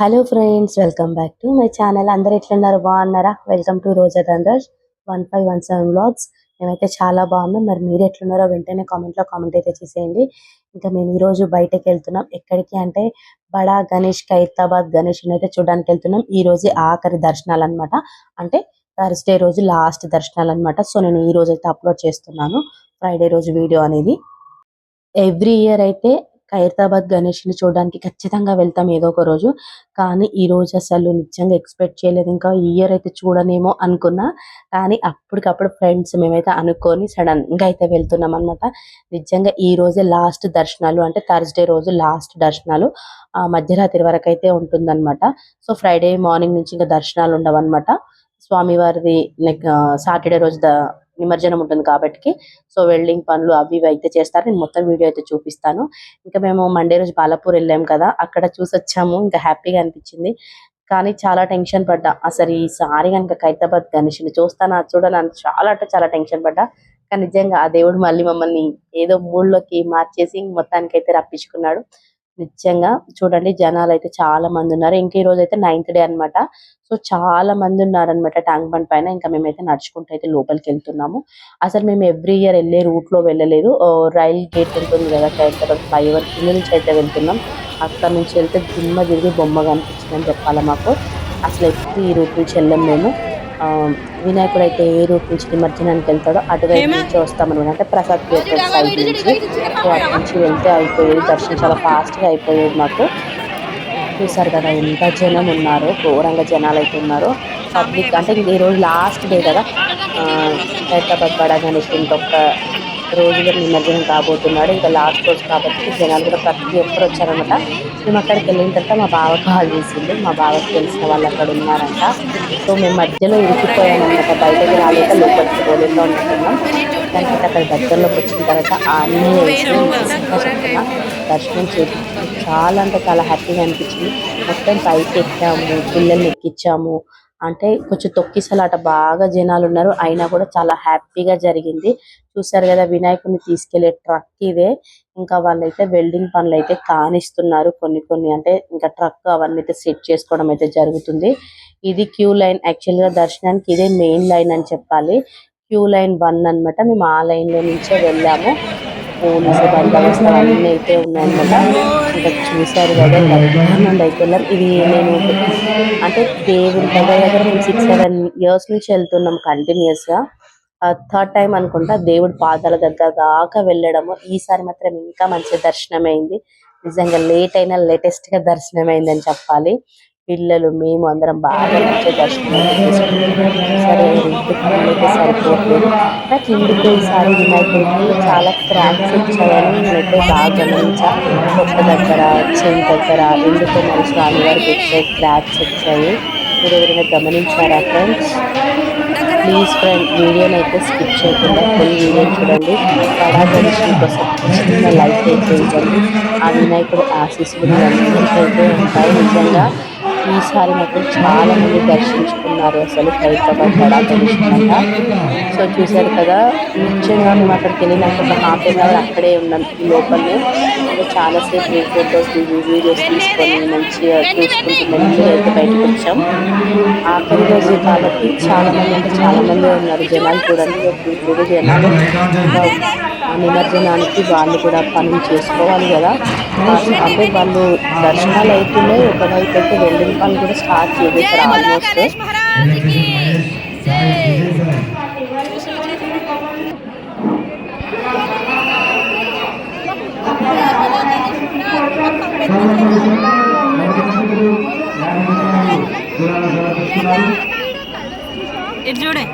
Hello friends welcome back to my channel అందరు ఎట్లున్నారు? బాగున్నారా? Welcome to Roja తండ్రస్ one five one seven blogs మేమైతే చాలా బాగున్నాం. మరి మీరు ఎట్లున్నారో వెంటనే కామెంట్లో కామెంట్ అయితే చేసేయండి. ఇంకా మేము ఈ రోజు బయటకు వెళ్తున్నాం. ఎక్కడికి అంటే బడా గణేష్ ఖైతాబాద్ గణేష్ అయితే చూడడానికి వెళ్తున్నాం. ఈ రోజు ఆఖరి దర్శనాలు అన్నమాట. అంటే థర్స్డే రోజు లాస్ట్ దర్శనాలు అన్నమాట. సో నేను ఈ రోజు అయితే అప్లోడ్ చేస్తున్నాను. ఫ్రైడే రోజు వీడియో అనేది. ఎవ్రీ ఇయర్ అయితే ఖైరతాబాద్ గణేష్ని చూడడానికి ఖచ్చితంగా వెళ్తాం ఏదో ఒక రోజు. కానీ ఈ రోజు అసలు నిజంగా ఎక్స్పెక్ట్ చేయలేదు. ఇంకా ఇయర్ అయితే చూడనేమో అనుకున్నా. కానీ అప్పటికప్పుడు ఫ్రెండ్స్ మేమైతే అనుకొని సడన్గా అయితే వెళ్తున్నాం అన్నమాట. నిజంగా ఈ రోజే లాస్ట్ దర్శనాలు. అంటే థర్స్డే రోజు లాస్ట్ దర్శనాలు. ఆ మధ్యరాత్రి వరకు అయితే ఉంటుందన్నమాట. సో ఫ్రైడే మార్నింగ్ నుంచి ఇంకా దర్శనాలు ఉండవన్నమాట. స్వామివారిది లైక్ సాటర్డే రోజు ద నిమజ్జనం ఉంటుంది కాబట్టి సో వెల్డింగ్ పనులు అవి ఇవి అయితే చేస్తారు. నేను మొత్తం వీడియో అయితే చూపిస్తాను. ఇంకా మేము మండే రోజు బాలాపూర్ వెళ్ళాం కదా అక్కడ చూసి వచ్చాము. ఇంకా హ్యాపీగా అనిపించింది. కానీ చాలా టెన్షన్ పడ్డా. అసలు ఈసారి కనుక ఖైతాబాద్ గణేష్ని చూస్తానా చూడాలని చాలా అంటే చాలా టెన్షన్ పడ్డా. కానీ నిజంగా ఆ దేవుడు మళ్ళీ మమ్మల్ని ఏదో మూడ్లోకి మార్చేసి మొత్తానికి అయితే రప్పించుకున్నాడు. నిజంగా చూడండి జనాలు అయితే చాలా మంది ఉన్నారు ఇంకా ఈ రోజు అయితే నైన్త్ డే అన్నమాట. సో చాలా మంది ఉన్నారన్నమాట ట్యాంక్ బండ్ పైన. ఇంకా మేమైతే నడుచుకుంటూ అయితే లోపలికి వెళ్తున్నాము అసలు మేము ఎవ్రీ ఇయర్ వెళ్ళే రూట్లో వెళ్ళలేదు. ఓ, రైల్ గేట్ ఉంటుంది కదా ఖైరతాబాద్ ఫ్లైఓవర్ కింద నుంచి అయితే వెళ్తున్నాం. అక్కడ నుంచి వెళ్తే దిమ్మ తిరిగి బొమ్మ కనిపించిందని చెప్పాలి మాకు. అసలు ఎప్పుడు ఈ రూట్ నుంచి వెళ్ళాం మేము. వినాయకుడు అయితే ఏ రూట్ నుంచి నిమజ్జనానికి వెళ్తాడో అటువైపు నుంచి వస్తామన్నమాట. అంటే ప్రసాద్ థియేటర్ సైడ్ నుంచి సో అటు నుంచి వెళ్తే అయిపోయేది. దర్శనం చాలా ఫాస్ట్గా అయిపోయేది మాకు. చూసారు కదా ఎంత జనం ఉన్నారు ఘోరంగా జనాలు అయితే ఉన్నారు. పబ్లిక్ అంటే ఈ రోజు లాస్ట్ డే కదా. హైదరాబాద్ బడా గణేష్ ఇంకొక రోజులో నిమజ్జనం కాబోతున్నాడు. ఇంకా లాస్ట్ రోజు కాబట్టి జనాలు కూడా ప్రతి ఒక్కరు వచ్చారనమాట మేము అక్కడికి వెళ్ళిన తర్వాత మా బావ కాల్ చేసింది మా బావకి తెలిసిన వాళ్ళు అక్కడ ఉన్నారంట. సో మేము మధ్యలో ఇరికిపోయామన్నమాట. బయటకు రాలేక లోపలికి పోలేక ఉంటున్నాం. దానికి అక్కడ దగ్గరలోకి వచ్చిన తర్వాత అన్నీ దర్శనం చేసి చాలా అంటే చాలా హ్యాపీగా అనిపించింది. మొత్తం పైకి ఎక్కాము పిల్లల్ని ఎక్కించాము. అంటే కొంచెం తొక్కిసలాట బాగా జనాలు ఉన్నారు అయినా కూడా చాలా హ్యాపీగా జరిగింది. చూసారు కదా వినాయకుడిని తీసుకెళ్ళే ట్రక్ ఇదే. ఇంకా వాళ్ళైతే వెల్డింగ్ పనులు అయితే కానిస్తున్నారు కొన్ని కొన్ని. అంటే ఇంకా ట్రక్ అవన్నీ అయితే సెట్ చేసుకోవడం అయితే జరుగుతుంది. ఇది క్యూ లైన్ యాక్చువల్గా దర్శనానికి ఇదే మెయిన్ లైన్ అని చెప్పాలి. క్యూ లైన్ వన్ అన్నమాట. మేము ఆ లైన్లో నుంచే వెళ్ళాము. పోలీసు బందోబస్తు అన్నీ అయితే ఉన్నాయన్నమాట. ఇంకా చూశారు కదా దగ్గర అయితే ఇది నేను అంటే దేవుడి దగ్గర దగ్గర మేము సిక్స్ సెవెన్ ఇయర్స్ నుంచి వెళ్తున్నాం కంటిన్యూస్గా థర్డ్ టైం అనుకుంటా దేవుడి పాదాల దగ్గర దాకా వెళ్ళడము. ఈసారి మాత్రం ఇంకా మంచి దర్శనం అయింది నిజంగా లేట్ అయినా లేటెస్ట్గా దర్శనం అయిందని చెప్పాలి. పిల్లలు మేము అందరం బాగా మంచి దర్శనం సరే ఇంటికి సరిపోతుంది నాకు ఇందుకు ఈసారి వినాయకుడికి చాలా క్రాక్స్ వచ్చాయని నేనైతే బాగా గమనించా. కొత్త దగ్గర చెవి దగ్గర ఎందుకు మన స్వామివారికి వచ్చే క్రాక్స్ వచ్చాయి. మీరు ఎవరైనా గమనించారా ఫ్రెండ్స్ ప్లీజ్ ఫ్రెండ్ వీడియోని అయితే స్కిప్ చేయకుండా ఫుల్ వీడియో చూడండి. కళా దర్శనం కోసం చిన్న లైక్ అయితే ఇవ్వండి. ఆ వినాయకుడు ఆశీస్సులు మీ అందరికైతే ఉంటాయి. నిజంగా ఈసారి మాత్రం చాలా మంది దర్శించుకున్నారు అసలు హైదరాబాద్ బడా దర్శనం సో చూశారు కదా నిజంగా మేము అక్కడికి వెళ్ళినాక ఒక హాఫ్ అన్ అవర్ అక్కడే ఉన్నాం ఈ లోపలనే. చాలాసేపు మీ ఫోటోస్ వీడియోస్ తీసుకొని మంచిగా చూసుకుంటూ మంచిగా అయితే బయటకు వచ్చాం. ఆఖరి రోజు కాబట్టి చాలా మంది అంటే చాలా మంది ఉన్నారు. జనాలు చూడండి జనాలు. నిమజ్జనానికి వాళ్ళు కూడా పనులు చేసుకోవాలి కదా. అంటే వాళ్ళు దర్శనాలు అవుతున్నాయి. ఒకవైపు అయితే వెల్డింగ్ పనులు కూడా స్టార్ట్ చేసేసారు ఆల్మోస్ట్. ఇటు చూడే.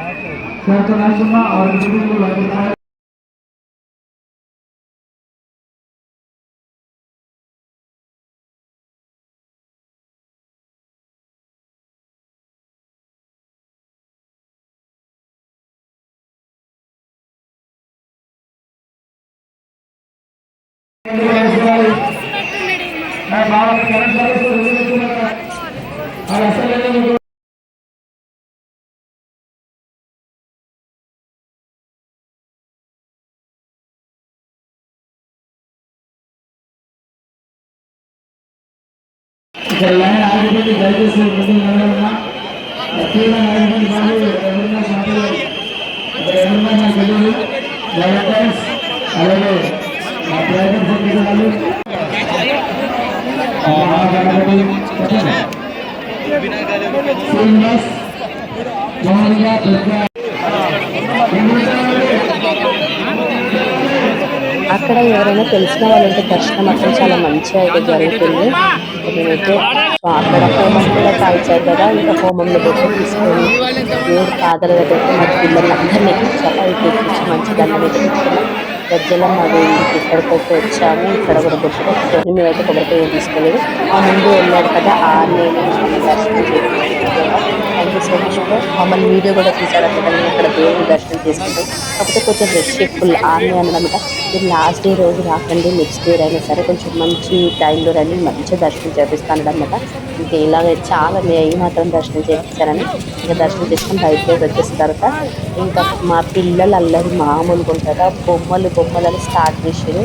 मैं बाबा करण सर और असल कल्याण आगे दयचे ముఖ్యంగా ఎవరన్నా సంపద ఎవరన్నా గెలువు అలాగే అక్కడ ఎవరైనా తెలిసిన వాళ్ళంటే దర్శనం అక్కడ చాలా మంచిగా అయితే జరుగుతుంది. నేనైతే అక్కడ హోమం కూడా కాల్చారు కదా ఇంకా హోమంలో పెట్టి తీసుకొని దేవుడు పాదల దగ్గర మా పిల్లలందరినీ ఎక్కించాలి మంచి దండం అయితే గజ్జలం అది ఇంటికి ఇక్కడికైతే వచ్చాము. ఇక్కడ కూడా పెట్టుకొని మేమైతే కొబ్బరికాయ తీసుకోలేదు. ఆ ముందు వెళ్ళాడు కదా ఆ నేను దర్శనం థ్యాంక్ యూ సో మచ్ మమ్మల్ని వీడియో కూడా తీశారు అక్కడ ఇక్కడ దేవుని దర్శనం చేసుకుంటాం. కాకపోతే కొంచెం రష్ ఫుల్ ఆర్మీ అనమాట మీరు లాస్ట్ డే రోజు రాకండి నెక్స్ట్ డే అయినా సరే కొంచెం మంచి టైంలో రండి మంచిగా దర్శనం చేపిస్తాను అనమాట ఇంకా ఇలాగే చాలా ఏ మాత్రం దర్శనం చేపిస్తారని ఇంకా దర్శనం చేసుకుని బయటకు వచ్చేసిన తర్వాత ఇంకా మా పిల్లలు అల్లరి మామూలుగా ఉంటుందా బొమ్మలు బొమ్మలను స్టార్ట్ చేసారు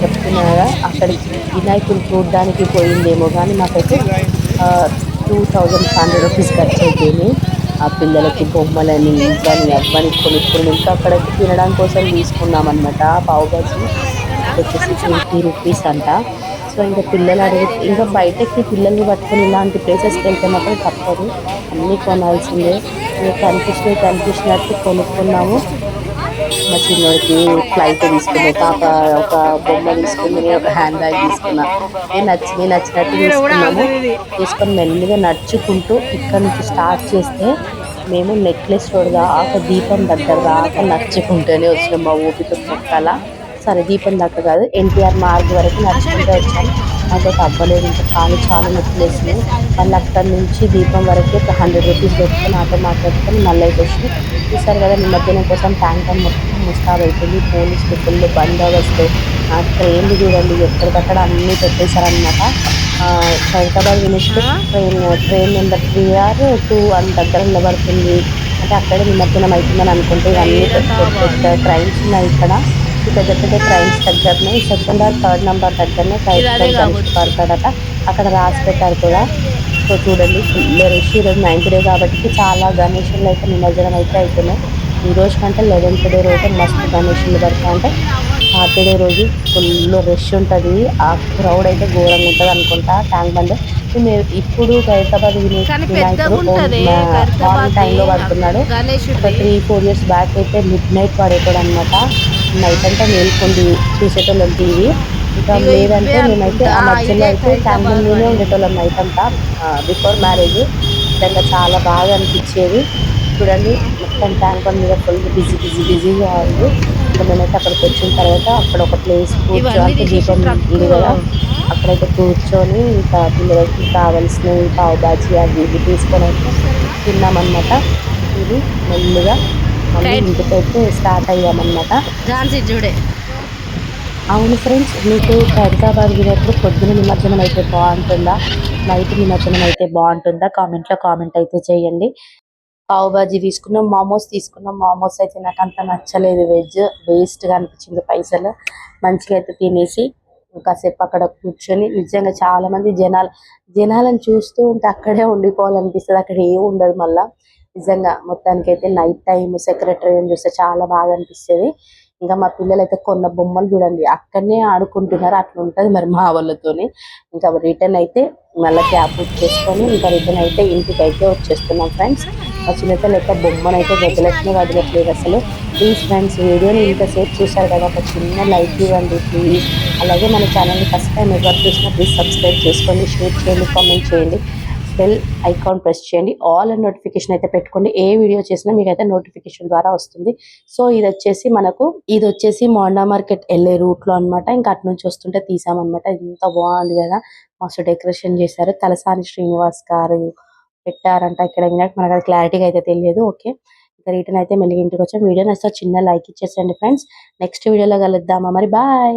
చెప్తున్నారా? అక్కడికి వినాయకుడు చూడడానికి పోయిందేమో కానీ మాకైతే టూ థౌజండ్ హండ్రెడ్ రూపీస్ ఖర్చు అయిపోయింది ఆ పిల్లలకి బొమ్మలని ఇవ్వని అవ్వని కొనుక్కుని ఇంకా అక్కడికి తినడం కోసం తీసుకున్నాం అనమాట పావు బాజీ వచ్చేసి ట్వంటీ రూపీస్ అంట. సో ఇంకా పిల్లలు అడిగి ఇంకా బయటకి పిల్లల్ని పట్టుకుని ఇలాంటి ప్లేసెస్కి వెళ్తే మాత్రం తప్పదు. అన్నీ కొనాల్సిందే. ఇంకా కనిపించినవి కనిపించినట్టు కొనుక్కున్నాము. మా చిన్నోడికి ఫ్లైట్ తీసుకుంది పాప ఒక బొమ్మ తీసుకుంది నేను ఒక హ్యాండ్ బ్యాగ్ తీసుకున్నా. నేను నచ్చి నచ్చినట్టు తీసుకున్నాము. తీసుకొని మెల్లిగా నడుచుకుంటూ ఇక్కడ నుంచి స్టార్ట్ చేస్తే మేము నెక్లెస్ రోడ్ దాకా దీపం దగ్గర దాకా నడుచుకుంటూనే వచ్చినాం మా ఓపిక మొక్కల సరే దీపం దాకా కాదు. ఎన్టీఆర్ మార్గ్ వరకు నడుచుకుంటూ వచ్చాము నాకైతే అవ్వలేదు ఇంకా కాలు చాలా నొప్పులు వేసినాయి మళ్ళీ అక్కడ నుంచి దీపం వరకు ఒక హండ్రెడ్ రూపీస్ పెట్టుకొని ఆటో మాట్లాడుకొని మళ్ళీ అయితే వచ్చి చూసారు కదా నిమజ్జనం కోసం ట్యాంక్ మొత్తం ముస్తాబ్ అవుతుంది పోలీసులు ఫుల్ బందోబస్తు ఆ ట్రైన్లు చూడండి ఎక్కడికక్కడ అన్నీ పెట్టేశారనమాట Hyderabad వినిస్తే train train number three or two అని దగ్గర నిలబడుతుంది అంటే అక్కడే నిమజ్జనం అవుతుందని అనుకుంటే ఇవన్నీ ట్రైన్స్ ఉన్నాయి ఇక్కడ. ఈ పెద్ద పెద్ద ట్రైన్స్ దగ్గరనే సెకండ్ ఆర్ థర్డ్ నెంబర్ దగ్గరనే ట్రైన్స్ పడతాడట అక్కడ రాసి పెట్టారు కూడా. సో చూడండి ఫుల్ రష్ ఈరోజు నైన్త్ డే కాబట్టి చాలా గణేషులు అయితే నిమజ్జనం అయితే అవుతున్నాయి ఈ రోజు కంటే లెవెన్త్ డే రోజు మస్తు గణేషులు పడతా అంటే థర్డ్ డే రోజు ఫుల్ రష్ ఉంటుంది. ఆ క్రౌడ్ అయితే ఘోరంగా ఉంటుంది అనుకుంటా ట్యాంక్ బండ్. మేము ఇప్పుడు హైదరాబాద్ వినాయకుడు టైంలో పడుతున్నాడు. ఒక త్రీ ఫోర్ ఇయర్స్ బ్యాక్ అయితే మిడ్ నైట్ పడేటోడు అనమాట నైట్ అంతా మేల్కొండి చూసేటోళ్ళం టీవీ. ఇంకా లేదంటే మేమైతే ఆ మధ్యలో అయితే ఫ్యామిలీలోనే ఉండేటోళ్ళం నైట్ అంతా. బిఫోర్ మ్యారేజ్ నిజంగా చాలా బాగా అనిపించేది. చూడండి మొత్తం ట్యాంక్ బండ్ మీద ఫుల్ బిజీ బిజీ బిజీగా ఉంది. ఇంకా మేమైతే అక్కడికి వచ్చిన తర్వాత అక్కడ ఒక ప్లేస్ కూర్చోడానికి దీపం ఇది కదా. అక్కడైతే కూర్చొని ఇంకా పిల్లలకి కావాల్సినవి పావు బాజీ అవి ఇవి తీసుకొని అయితే తిన్నామన్నమాట. ఇది మెల్లిగా మళ్ళీ Right. ఇంటికైతే స్టార్ట్ అయ్యామన్నమాట. ఝాన్సీ చూడే అవును ఫ్రెండ్స్ మీకు హైదరాబాద్ వినేప్పుడు పొద్దున నిమజ్జనం అయితే బాగుంటుందా? నైట్ నిమజ్జనం అయితే బాగుంటుందా? కామెంట్లో కామెంట్ అయితే చేయండి. పావు బాజీ తీసుకున్నాం మోమోస్ తీసుకున్నాం. మోమోస్ అయితే నాకు అంత నచ్చలేదు వెజ్ వేస్ట్గా అనిపించింది పైసలు. మంచిగా అయితే తినేసి కాసేపు అక్కడ కూర్చొని నిజంగా చాలా మంది జనాలు జనాలను చూస్తూ ఉంటే అక్కడే ఉండిపోవాలనిపిస్తుంది. అక్కడ ఏం ఉండదు మళ్ళా. నిజంగా మొత్తానికి అయితే నైట్ టైం సెక్రటరీ చూస్తే చాలా బాగా అనిపిస్తుంది. ఇంకా మా పిల్లలు అయితే కొన్న బొమ్మలు చూడండి అక్కడనే ఆడుకుంటున్నారు అట్లా ఉంటుంది మరి మా వాళ్ళతోని. ఇంకా రిటర్న్ అయితే మళ్ళీ క్యాబ్ బుక్ చేసుకొని ఇంకా రిటర్న్ అయితే ఇంటికి అయితే వచ్చేస్తున్నాం ఫ్రెండ్స్ మా చిన్నతలు అయితే బొమ్మను అయితే వదిలేట్నే వదిలట్లేదు అసలు. ప్లీజ్ ఫ్రెండ్స్ వీడియోని ఇంతసేపు చూశారు కదా ఒక చిన్న లైక్ ఇవ్వండి ప్లీజ్ అలాగే మన ఛానల్ని ఫస్ట్ టైం ఎవరు చూసినా ప్లీజ్ సబ్స్క్రైబ్ చేసుకోండి షేర్ చేయండి కామెంట్ చేయండి. బెల్ ఐకాన్ ప్రెస్ చేయండి. ఆల్ అండ్ నోటిఫికేషన్ అయితే పెట్టుకోండి. ఏ వీడియో చేసినా మీకైతే నోటిఫికేషన్ ద్వారా వస్తుంది. సో ఇది వచ్చేసి మనకు ఇది వచ్చేసి మోండా మార్కెట్ వెళ్ళే రూట్లో అన్నమాట. ఇంకా అటు నుంచి వస్తుంటే తీసామన్నమాట. ఎంత బాగుంది కదా. మస్తు డెకరేషన్ చేశారు. తలసాని శ్రీనివాస్ గారు పెట్టారంట ఇక్కడ వినాక మనకు అది క్లారిటీగా అయితే తెలియదు. ఓకే ఇంకా రిటర్న్ అయితే మెల్లిగా ఇంటికి వచ్చాం. వీడియో నచ్చితే చిన్న లైక్ ఇచ్చేసండి ఫ్రెండ్స్ నెక్స్ట్ వీడియోలో కలుద్దామా మరి. బాయ్